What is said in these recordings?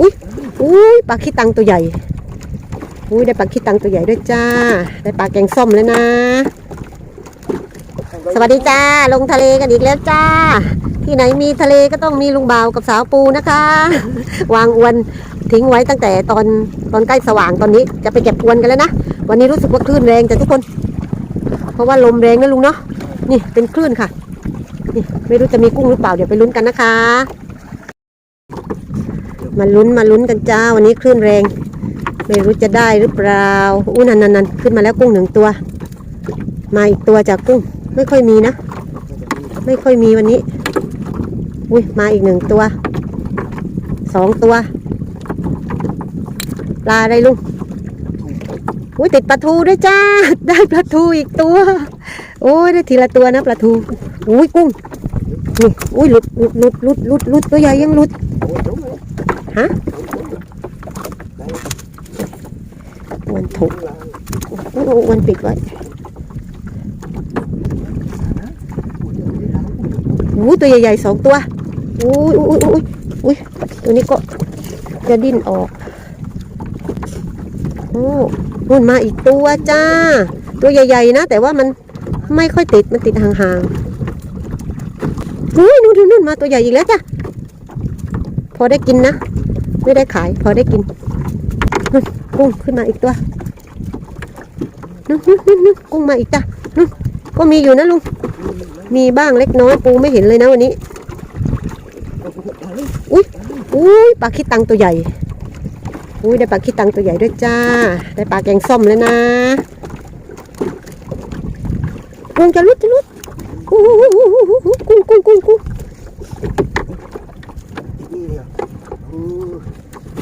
อุ้ยอุ้ยปลาขี้ตังตัวใหญ่ อุ้ยได้ปลาขี้ตังตัวใหญ่ด้วยจ้า ได้ปลาแกงส้มแล้วนะ สวัสดีจ้า ลงทะเลกันอีกแล้วจ้า ที่ไหนมีทะเลก็ต้องมีลุงบ่าวกับสาวปูนะคะ วางอวนทิ้งไว้ตั้งแต่ตอนตอนใกล้สว่างตอนนี้จะไปเก็บอวนกันแล้วนะ วันนี้รู้สึกว่าคลื่นแรงจ้ะทุกคน เพราะว่าลมแรงนะลุงเนาะ นี่เป็นคลื่นค่ะ นี่ไม่รู้จะมีกุ้งหรือเปล่าเดี๋ยวไปลุ้นกันนะคะ มาลุ้นมาลุ้นกันจ้า วันนี้คลื่นแรง ไม่รู้จะได้หรือเปล่าอู้นันนันนันขึ้นมาแล้วกุ้งหนึ่งตัว มาอีกตัวจากกุ้ง ไม่ค่อยมีนะ ไม่ค่อยมีวันนี้ อุ้ยมาอีกหนึ่งตัว สองตัว ปลาอะไรลุงอุ้ยติดปลาทูด้วยจ้า ได้ปลาทูอีกตัว โอ้ยได้ทีละตัวนะปลาทูอุ้ยกุ้งนี่อุ้ยหลุดหลุดหลุดหลุดหลุดหลุดตัวใหญ่ยังหลุด ฮะวันถูกโอ้วันปิดไว้โอ้ตัวใหญ่ๆสองตัวอุ้ยอุ้ยอุ้ยอุ้ยตัวนี้ก็จะดิ้นออกโอ้นู่นมาอีกตัวจ้า ตัวใหญ่ๆนะ แต่ว่ามันไม่ค่อยติดมันติดห่างๆอุ้ยนู่นนู่นมาตัวใหญ่อีกแล้วจ้ะพอได้กินนะ ไม่ได้ขายพอได้กินนู่นกุ้งขึ้นมาอีกตัวนู่นนู่นนู่นกุ้งมาอีกจ้ะนู่นก็มีอยู่นะลุงมีบ้างเล็กน้อยปูไม่เห็นเลยนะวันนี้อุ้ยอุ้ยปลาคิดตังตัวใหญ่อุ้ยได้ปลาคิดตังตัวใหญ่ด้วยจ้า ได้ปลาแกงส้มแล้วนะกุ้งจะลุดจะลุดกุ้งกุ้งกุ้งกุ้งกุ้ง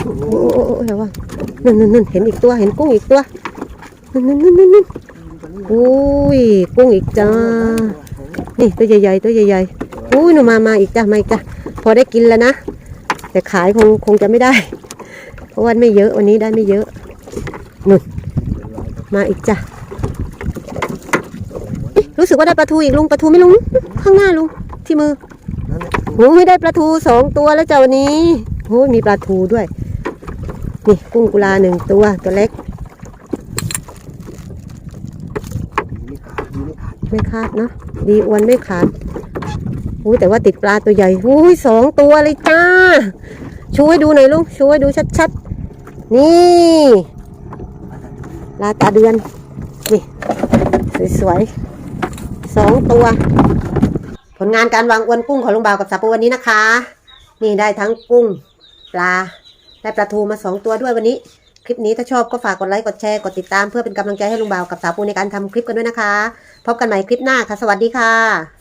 โอ้โอ้โอ้เดี๋ยวว่านั่นนั่นนั่นเห็นอีกตัว เห็นกุ้งอีกตัวนั่นนั่นนั่นนั่นนั่นอุ้ย กุ้งอีกจ้า นี่ตัวใหญ่ๆ ตัวใหญ่ๆ อุ้ยหนูมามาอีกจ้ามาอีกจ้าพอได้กินแล้วนะ แต่ขายคงคงจะไม่ได้ เพราะว่าไม่เยอะ วันนี้ได้ไม่เยอะนู่น มาอีกจ้ารู้สึกว่าได้ปลาทูอีกลุงปลาทูไม่ลุง ข้างหน้าลุงที่มือโอ้ยได้ปลาทูสองตัวแล้วจ้าวันนี้ โอ้ยมีปลาทูด้วย นี่กุ้งกุลาหนึ่งตัวตัวเล็ก ไม่ขาดเนาะดีอ้วนไม่ขาดอุ้ยแต่ว่าติดปลาตัวใหญ่อุ้ยสองตัวเลยจ้าช่วยดูหน่อยลุงช่วยดูชัดๆ นี่ปลาตาเดือน นี่ สวยๆสองตัว ผลงานการวางอวนกุ้งของลุงบ่าวกับสาปูวันนี้นะคะ นี่ได้ทั้งกุ้ง ปลา ได้ปลาทูมาสองตัวด้วยวันนี้ คลิปนี้ถ้าชอบก็ฝากกดไลค์ กดแชร์ กดติดตามเพื่อเป็นกำลังใจให้ลุงบ่าวกับสาวปูในการทำคลิปกันด้วยนะคะ พบกันใหม่คลิปหน้าค่ะ สวัสดีค่ะ